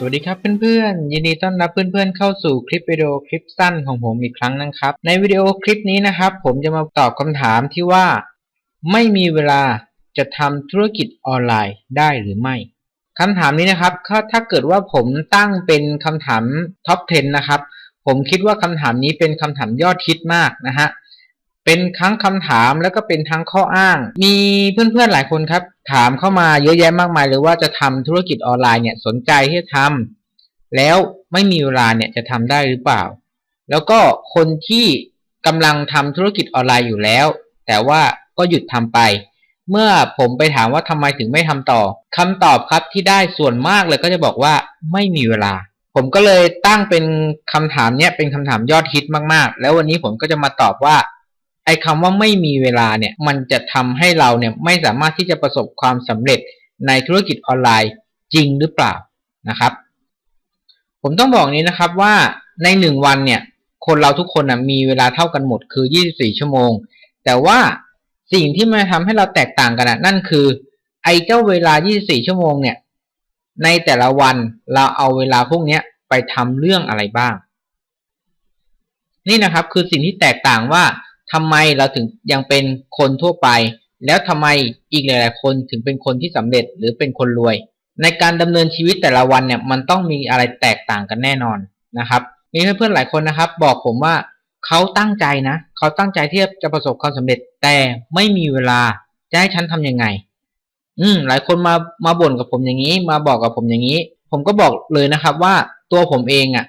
สวัสดีครับเพื่อนๆ ยินดีต้อนรับเพื่อนๆ เข้าสู่คลิปวิดีโอคลิปสั้นของผมอีกครั้งนะครับ ในวิดีโอคลิปนี้นะครับ ผมจะมาตอบคำถามที่ว่า ไม่มีเวลาจะทำธุรกิจออนไลน์ได้หรือไม่คำถามนี้นะครับถ้าเกิดว่าผมตั้งเป็นคำถามท็อป 10 นะครับ ผมคิดว่าคำถามนี้เป็นคำถามยอดฮิตมากนะฮะ เป็นทั้งคำถามแล้วก็เป็นทั้งข้ออ้าง มีเพื่อนๆหลายคนครับ ถามเข้ามาเยอะแยะมากมายเลยว่าจะทำธุรกิจออนไลน์เนี่ยสนใจที่จะทำแล้วไม่มีเวลาเนี่ยจะทำได้หรือเปล่า แล้วก็คนที่กำลังทำธุรกิจออนไลน์อยู่แล้ว แต่ว่าก็หยุดทำไป เมื่อผมไปถามว่าทำไมถึงไม่ทำต่อคำตอบครับที่ได้ส่วนมากเลยก็จะบอกว่าไม่มีเวลาผมก็เลยตั้งเป็นคำถามเนี้ยเป็นคำถามยอดฮิตมากๆ แล้ววันนี้ผมก็จะมาตอบว่า ไอ้คำว่าไม่มีเวลาเนี่ยมันจะทำให้เราเนี่ยไม่สามารถที่จะประสบความสำเร็จในธุรกิจออนไลน์จริงหรือเปล่านะครับ ผมต้องบอกนี้นะครับว่าในหนึ่งวันเนี่ยคนเราทุกคนนะมีเวลาเท่ากันหมดคือ 24 ชั่วโมง แต่ว่าสิ่งที่มาทำให้เราแตกต่างกันนะนั่นคือไอ้เจ้าเวลา 24 ชั่วโมงเนี่ยในแต่ละวันเราเอาเวลาพวกนี้ไปทำเรื่องอะไรบ้าง นี่นะครับคือสิ่งที่แตกต่างว่า ทำไมเราถึงยังเป็นคนทั่วไป แล้วทำไมอีกหลาย ๆ คนถึงเป็นคนที่สำเร็จหรือเป็นคนรวย ในการดำเนินชีวิตแต่ละวันเนี่ยมันต้องมีอะไรแตกต่างกันแน่นอนนะครับ มีเพื่อนๆหลายคนนะครับ บอกผมว่าเขาตั้งใจนะ เขาตั้งใจที่จะประสบความสำเร็จแต่ไม่มีเวลาจะให้ฉันทํำยังไง อืม หลายคนมามาบ่นกับผมอย่างนี้ มาบอกกับผมอย่างนี้ ผมก็บอกเลยนะครับว่าตัวผมเองอะ่ะ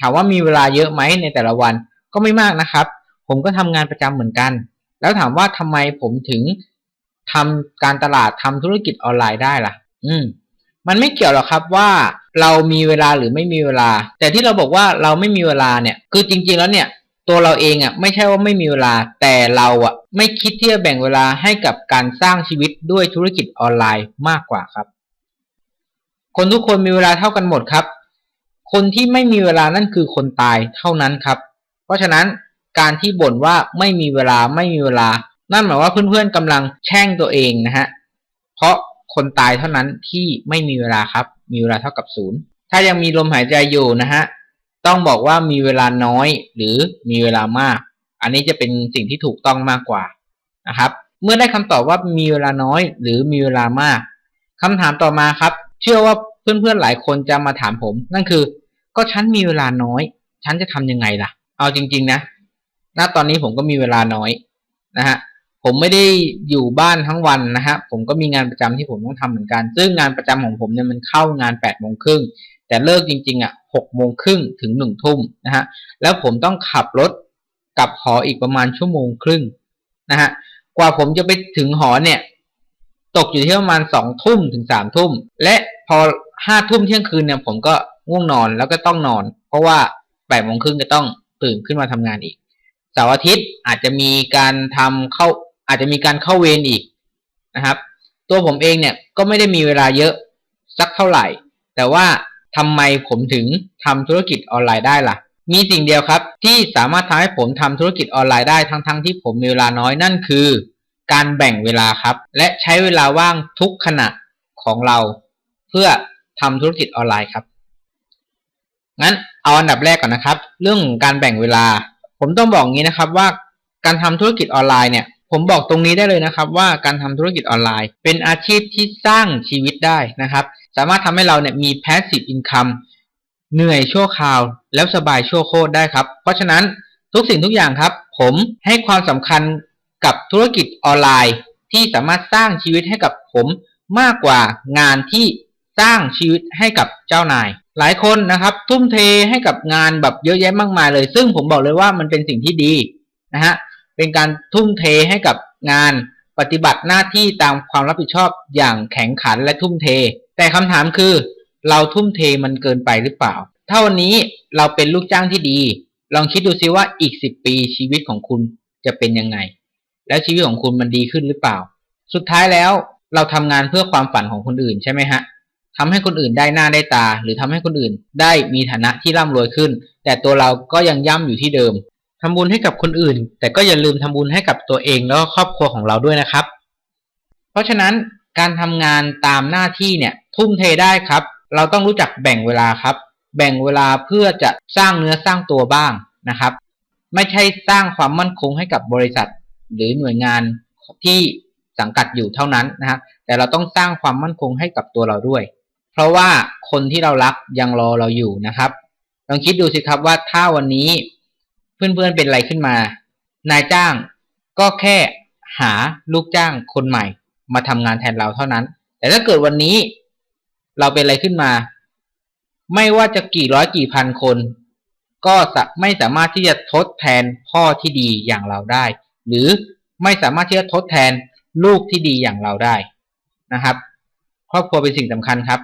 ถามว่ามีเวลาเยอะไหมในแต่ละวันก็ไม่มากนะครับ ผมก็ทำงานประจำเหมือนกัน แล้วถามว่าทำไมผมถึงทำการตลาดทำธุรกิจออนไลน์ได้ล่ะ อืม มันไม่เกี่ยวหรอกครับว่าเรามีเวลาหรือไม่มีเวลา แต่ที่เราบอกว่าเราไม่มีเวลาเนี่ย คือจริง ๆ แล้วเนี่ย ตัวเราเองอะ ไม่ใช่ว่าไม่มีเวลา แต่เราอะ ไม่คิดที่จะแบ่งเวลาให้กับการสร้างชีวิตด้วยธุรกิจออนไลน์มากกว่าครับ คนทุกคนมีเวลาเท่ากันหมดครับ คนที่ไม่มีเวลานั่นคือคนตายเท่านั้นครับ เพราะฉะนั้น การที่บ่นว่าไม่มีเวลาไม่มีเวลา นั่นหมายว่าเพื่อนๆกำลังแช่งตัวเองนะฮะ เพราะคนตายเท่านั้นที่ไม่มีเวลาครับ มีเวลาเท่ากับศูนย์ถ้ายังมีลมหายใจอยู่นะฮะ ต้องบอกว่ามีเวลาน้อยหรือมีเวลามาก อันนี้จะเป็นสิ่งที่ถูกต้องมากกว่านะครับ เมื่อได้คำตอบว่ามีเวลาน้อย หรือมีเวลามากคำถามต่อมาครับ เชื่อว่าเพื่อนๆหลายคนจะมาถามผม นั่นคือ ก็ฉันมีเวลาน้อย ฉันจะทำยังไงล่ะ เอาจริง ๆ นะ ณตอนนี้ผมก็มีเวลาน้อยนะฮะผมไม่ได้อยู่บ้านทั้งวันนะฮะผมก็มีงานประจำที่ผมต้องทำเหมือนกัน ซึ่งงานประจำของผมเนี่ยมันเข้างานแปดโมงครึ่งแต่เลิกจริงๆอะหกโมงครึ่งถึงหนึ่งทุ่มนะฮะแล้วผมต้องขับรถกลับหออีกประมาณชั่วโมงครึ่งนะฮะกว่าผมจะไปถึงหอเนี่ย ตกอยู่ที่ประมาณสองทุ่มถึงสามทุ่มและพอห้าทุ่มเที่ยงคืนเนี่ยผมก็ง่วงนอนแล้วก็ต้องนอน เพราะว่าแปดโมงครึ่งจะต้องตื่นขึ้นมาทำงานอีก เสาร์อาทิตย์อาจจะมีการทำเข้าอาจจะมีการเข้าเวรอีกนะครับ ตัวผมเองเนี่ยก็ไม่ได้มีเวลาเยอะสักเท่าไหร่ แต่ว่าทำไมผมถึงทำธุรกิจออนไลน์ได้ล่ะ มีสิ่งเดียวครับที่สามารถทำให้ผมทำธุรกิจออนไลน์ได้ทั้งๆทที่ผมมีเวลาน้อยนั่นคือ การแบ่งเวลาครับ และใช้เวลาว่างทุกขณะของเรา เพื่อทำธุรกิจออนไลน์ครับงั้นเอาอันดับแรกก่อนนะครับ เรื่องการแบ่งเวลา ผมต้องบอกงี้นะครับว่าการทำธุรกิจออนไลน์เนี่ยผมบอกตรงนี้ได้เลยนะครับ ว่าการทำธุรกิจออนไลน์ เป็นอาชีพที่สร้างชีวิตได้นะครับ สามารถทำให้เราเนี่ยมี passive income เหนื่อยชั่วคราว แล้วสบายชั่วโคตรได้ครับ เพราะฉะนั้นทุกสิ่งทุกอย่างครับ ผมให้ความสำคัญกับธุรกิจออนไลน์ ที่สามารถสร้างชีวิตให้กับผมมากกว่างานที่สร้างชีวิตให้กับเจ้านาย หลายคนนะครับ ทุ่มเทให้กับงานแบบเยอะแยะมากมายเลย ซึ่งผมบอกเลยว่ามันเป็นสิ่งที่ดีนะฮะเป็นการทุ่มเทให้กับงานปฏิบัติหน้าที่ตามความรับผิดชอบอย่างแข็งขันและทุ่มเท แต่คำถามคือ เราทุ่มเทมันเกินไปหรือเปล่า ถ้าวันนี้เราเป็นลูกจ้างที่ดี ลองคิดดูซิว่าอีกสิบปีชีวิตของคุณจะเป็นยังไง แล้วชีวิตของคุณมันดีขึ้นหรือเปล่า สุดท้ายแล้วเราทำงานเพื่อความฝันของคนอื่นใช่ไหมฮะ ทำให้คนอื่นได้หน้าได้ตา หรือทำให้คนอื่นได้มีฐานะที่ร่ำรวยขึ้น แต่ตัวเราก็ยังย่ำอยู่ที่เดิมทำบุญให้กับคนอื่น แต่ก็อย่าลืมทำบุญให้กับตัวเองแล้วก็ครอบครัวของเราด้วยนะครับ เพราะฉะนั้นการทำงานตามหน้าที่เนี่ยทุ่มเทได้ครับ เราต้องรู้จักแบ่งเวลาครับ แบ่งเวลาเพื่อจะสร้างเนื้อสร้างตัวบ้างนะครับ ไม่ใช่สร้างความมั่นคงให้กับบริษัท หรือหน่วยงานที่สังกัดอยู่เท่านั้นนะฮะแต่เราต้องสร้างความมั่นคงให้กับตัวเราด้วย เพราะว่าคนที่เรารักยังรอเราอยู่นะครับ ลองคิดดูสิครับว่าถ้าวันนี้เพื่อนๆเป็นอะไรขึ้นมา นายจ้างก็แค่หาลูกจ้างคนใหม่ มาทำงานแทนเราเท่านั้น แต่ถ้าเกิดวันนี้เราเป็นอะไรขึ้นมา ไม่ว่าจะกี่ร้อยกี่พันคน ก็ไม่สามารถที่จะทดแทนพ่อที่ดีอย่างเราได้ หรือไม่สามารถที่จะทดแทนลูกที่ดีอย่างเราได้นะครับ ครอบครัวเป็นสิ่งสำคัญครับ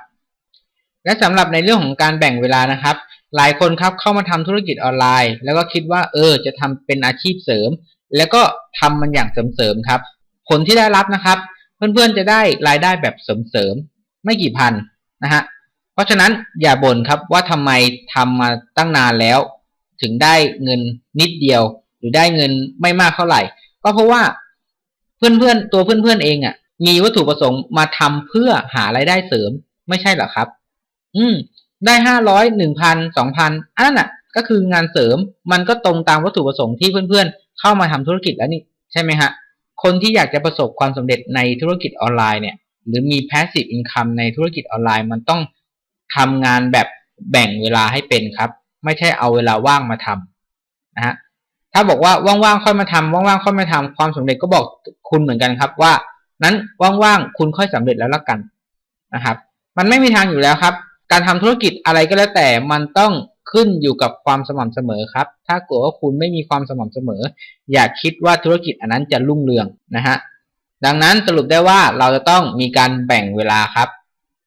และสำหรับในเรื่องของการแบ่งเวลานะครับ หลายคนครับเข้ามาทำธุรกิจออนไลน์ แล้วก็คิดว่าเออจะทำเป็นอาชีพเสริม แล้วก็ทำมันอย่างเสริมๆครับ ผลที่ได้รับนะครับ เพื่อนๆจะได้รายได้แบบเสริมๆไม่กี่พันนะฮะเพราะฉะนั้นอย่าบ่นครับว่าทำไมทำมาตั้งนานแล้ว ถึงได้เงินนิดเดียว หรือได้เงินไม่มากเท่าไหร่ ก็เพราะว่าเพื่อนๆตัวเพื่อนๆเองอะ่ะ มีวัตถุประสงค์มาทำเพื่อหารายได้เสริมไม่ใช่หรอครับ อืม ได้ห้าร้อยหนึ่งพันสองพันอันนั้นอะ ก็คืองานเสริมมันก็ตรงตามวัตถุประสงค์ที่เพื่อนๆ เข้ามาทำธุรกิจแล้วนี่ใช่ไหมฮะ คนที่อยากจะประสบความสำเร็จในธุรกิจออนไลน์เนี่ย หรือมี passive income ในธุรกิจออนไลน์มันต้องทำงานแบบแบ่งเวลาให้เป็นครับ ไม่ใช่เอาเวลาว่างมาทำนะฮะถ้าบอกว่าว่างๆค่อยมาทำว่างๆค่อยมาทำความสำเร็จก็บอกคุณเหมือนกันครับว่านั้นว่างๆคุณค่อยสำเร็จแล้วละกันนะครับ มันไม่มีทางอยู่แล้วครับ การทำธุรกิจอะไรก็แล้วแต่มันต้องขึ้นอยู่กับความสม่ำเสมอครับ ถ้าเกิดว่าคุณไม่มีความสม่ำเสมอ อย่าคิดว่าธุรกิจอันนั้นจะรุ่งเรืองนะฮะดังนั้นสรุปได้ว่าเราจะต้องมีการแบ่งเวลาครับ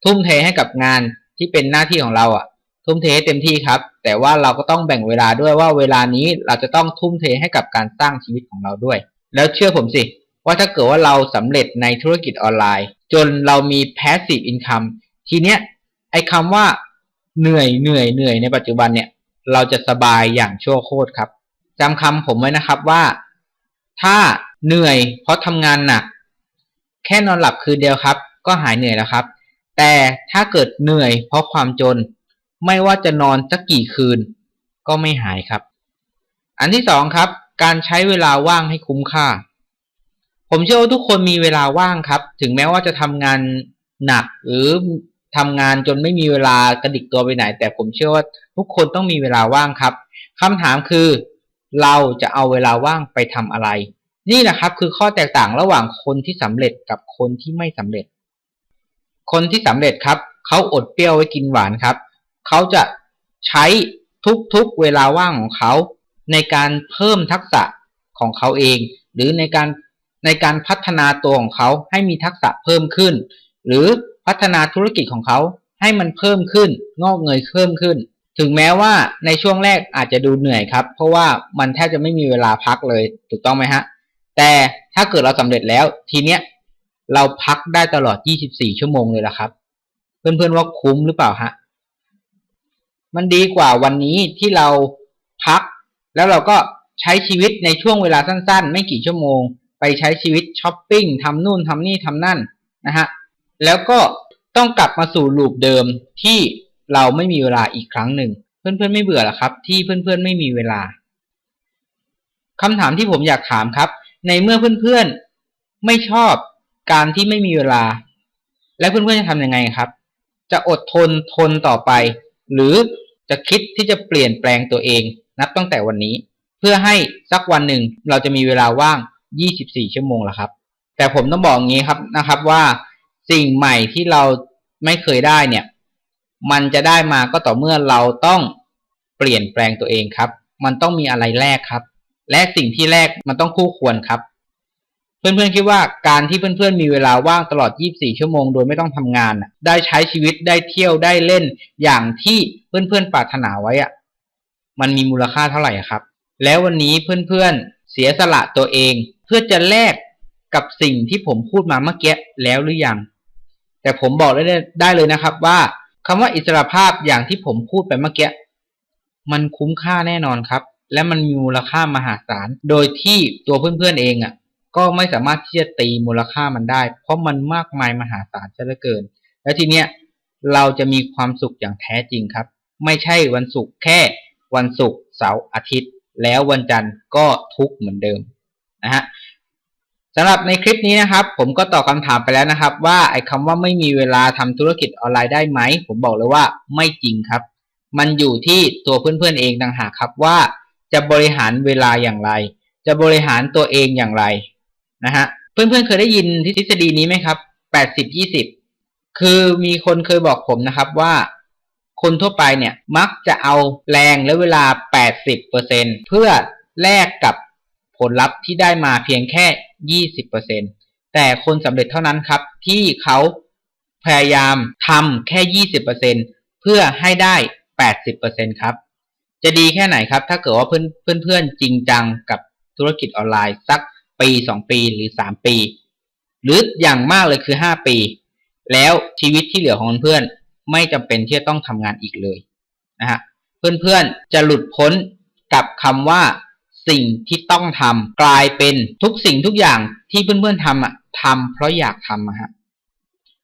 ทุ่มเทให้กับงานที่เป็นหน้าที่ของเราอะ ทุ่มเทให้เต็มที่ครับ แต่ว่าเราก็ต้องแบ่งเวลาด้วยว่าเวลานี้เราจะต้องทุ่มเทให้กับการสร้างชีวิตของเราด้วย แล้วเชื่อผมสิ ว่าถ้าเกิดว่าเราสำเร็จในธุรกิจออนไลน์ จนเรามี passive income ทีเนี้ย ไอ้คำว่าเหนื่อยเหนื่อยเหนื่อยในปัจจุบันเนี่ย เราจะสบายอย่างชั่วโคตรครับจำคำผมไว้นะครับว่า ถ้าเหนื่อยเพราะทำงานหนัก แค่นอนหลับคืนเดียวครับ ก็หายเหนื่อยแล้วครับ แต่ถ้าเกิดเหนื่อยเพราะความจน ไม่ว่าจะนอนสักกี่คืน ก็ไม่หายครับ อันที่สองครับ การใช้เวลาว่างให้คุ้มค่า ผมเชื่อว่าทุกคนมีเวลาว่างครับ ถึงแม้ว่าจะทำงานหนักหรือ ทำงานจนไม่มีเวลากระดิกตัวไปไหน แต่ผมเชื่อว่าทุกคนต้องมีเวลาว่างครับคำถามคือ เราจะเอาเวลาว่างไปทำอะไร นี่แหละครับคือข้อแตกต่างระหว่างคนที่สำเร็จกับคนที่ไม่สำเร็จ คนที่สำเร็จครับเขาอดเปรี้ยวไว้กินหวานครับเขาจะใช้ทุกๆเวลาว่างของเขา ในการเพิ่มทักษะของเขาเอง หรือในการในการพัฒนาตัวของเขาให้มีทักษะเพิ่มขึ้น หรือ พัฒนาธุรกิจของเขาให้มันเพิ่มขึ้น งอกเงยเพิ่มขึ้น ถึงแม้ว่าในช่วงแรกอาจจะดูเหนื่อยครับ เพราะว่ามันแทบจะไม่มีเวลาพักเลยถูกต้องไหมฮะ แต่ถ้าเกิดเราสำเร็จแล้วทีเนี้ยเราพักได้ตลอด 24 ชั่วโมงเลยละครับ เพื่อนๆว่าคุ้มหรือเปล่าฮะ มันดีกว่าวันนี้ที่เราพัก แล้วเราก็ใช้ชีวิตในช่วงเวลาสั้นๆ ไม่กี่ชั่วโมง ไปใช้ชีวิตช้อปปิ้งทำนู่นทำนี่ทำนั่นนะฮะ แล้วก็ต้องกลับมาสู่ลูปเดิมที่เราไม่มีเวลาอีกครั้งหนึ่ง เพื่อนๆไม่เบื่อหรอครับ ที่เพื่อนๆไม่มีเวลาคำถามที่ผมอยากถามครับ ในเมื่อเพื่อนๆไม่ชอบการที่ไม่มีเวลา และเพื่อนๆจะทำยังไงครับ จะอดทนทนต่อไป หรือจะคิดที่จะเปลี่ยนแปลงตัวเอง นับตั้งแต่วันนี้ เพื่อให้สักวันหนึ่งเราจะมีเวลาว่าง 24 ชั่วโมงละครับ แต่ผมต้องบอกงี้ครับนะครับว่า สิ่งใหม่ที่เราไม่เคยได้เนี่ย มันจะได้มาก็ต่อเมื่อเราต้องเปลี่ยนแปลงตัวเองครับ มันต้องมีอะไรแลกครับ และสิ่งที่แลกมันต้องคู่ควรครับ เพื่อนๆคิดว่าการที่เพื่อนๆมีเวลาว่างตลอด 24 ชั่วโมงโดยไม่ต้องทำงานได้ใช้ชีวิตได้เที่ยวได้เล่นอย่างที่เพื่อนๆปรารถนาไว้อะมันมีมูลค่าเท่าไหร่ครับ แล้ววันนี้เพื่อนๆเสียสละตัวเอง เพื่อจะแลกกับสิ่งที่ผมพูดมาเมื่อกี้แล้วหรือยัง แต่ผมบอกได้ได้เลยนะครับว่าคำว่าอิสระภาพอย่างที่ผมพูดไปเมื่อกี้มันคุ้มค่าแน่นอนครับ และมันมีมูลค่ามหาศาล โดยที่ตัวเพื่อนๆเองอะ่ะ ก็ไม่สามารถที่จะตีมูลค่ามันได้ เพราะมันมากมายมหาศาลซะเหลือเกิน แล้วทีเนี้ยเราจะมีความสุขอย่างแท้จริงครับ ไม่ใช่วันศุกร์แค่วันศุกร์เสาร์อาทิตย์ แล้ววันจันทร์ก็ทุกเหมือนเดิมนะฮะ สำหรับในคลิปนี้นะครับ ผมก็ตอบคำถามไปแล้วนะครับ ว่าไอ้คำว่าไม่มีเวลาทำธุรกิจออนไลน์ได้ไหม ผมบอกเลยว่าไม่จริงครับ มันอยู่ที่ตัวเพื่อนๆเองต่างหากครับว่าจะบริหารเวลาอย่างไร จะบริหารตัวเองอย่างไรนะฮะเพื่อนๆเคยได้ยินทฤษฎีนี้ไหมครับแปดสิบยี่สิบคือมีคนเคยบอกผมนะครับว่าคนทั่วไปเนี่ยมักจะเอาแรงและเวลา 80%เพื่อแลกกับ ลลัพธ์ที่ได้มาเพียงแค่ 20%แต่คนสำเร็จเท่านั้นครับ ที่เขาพยายามทำแค่ 20%เพื่อให้ได้ 80%ครับ จะดีแค่ไหนครับ ถ้าเกิดว่าเพื่อนเพื่อนจริงจังกับธุรกิจออนไลน์สักปี 2 ปีหรือ 3 ปี หรืออย่างมากเลยคือ 5 ปี แล้วชีวิตที่เหลือของเพื่อนไม่จำเป็นที่จะต้องทำงานอีกเลยนะฮะเพื่อนๆจะหลุดพ้นกับคำว่า สิ่งที่ต้องทำกลายเป็นทุกสิ่งทุกอย่างที่เพื่อนๆทำอะทำเพราะอยากทำอะฮะ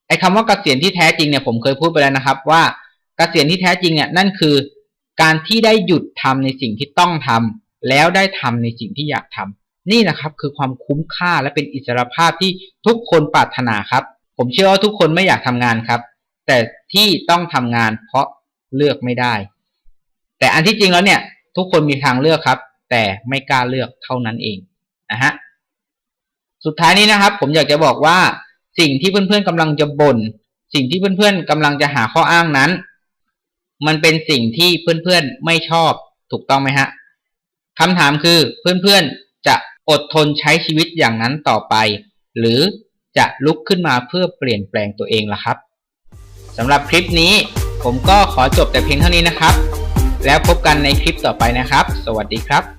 ไอ้คำว่าเกษียณที่แท้จริงเนี่ยผมเคยพูดไปแล้วนะครับ ว่าเกษียณที่แท้จริงเนี่ยนั่นคือ การที่ได้หยุดทำในสิ่งที่ต้องทำแล้วได้ทำในสิ่งที่อยากทำนี่นะครับ คือความคุ้มค่าและเป็นอิสรภาพที่ทุกคนปรารถนาครับ ผมเชื่อว่าทุกคนไม่อยากทำงานครับ แต่ที่ต้องทำงานเพราะเลือกไม่ได้ แต่อันที่จริงแล้วเนี่ย ทุกคนมีทางเลือกครับ แต่ไม่กล้าเลือกเท่านั้นเองนะฮะสุดท้ายนี้นะครับ ผมอยากจะบอกว่าสิ่งที่เพื่อนๆกำลังจะบน่นสิ่งที่เพื่อนๆกำลังจะหาข้ออ้างนั้นมันเป็นสิ่งที่เพื่อนๆไม่ชอบถูกต้องไหมฮะคำถามคือเพื่อนๆจะอดทนใช้ชีวิตอย่างนั้นต่อไป หรือจะลุกขึ้นมาเพื่อเปลี่ยนแปลงตัวเองล่ะครับสำหรับคลิปนี้ผมก็ขอจบแต่เพียงเท่านี้นะครับ แล้วพบกันในคลิปต่อไปนะครับ สวัสดีครับ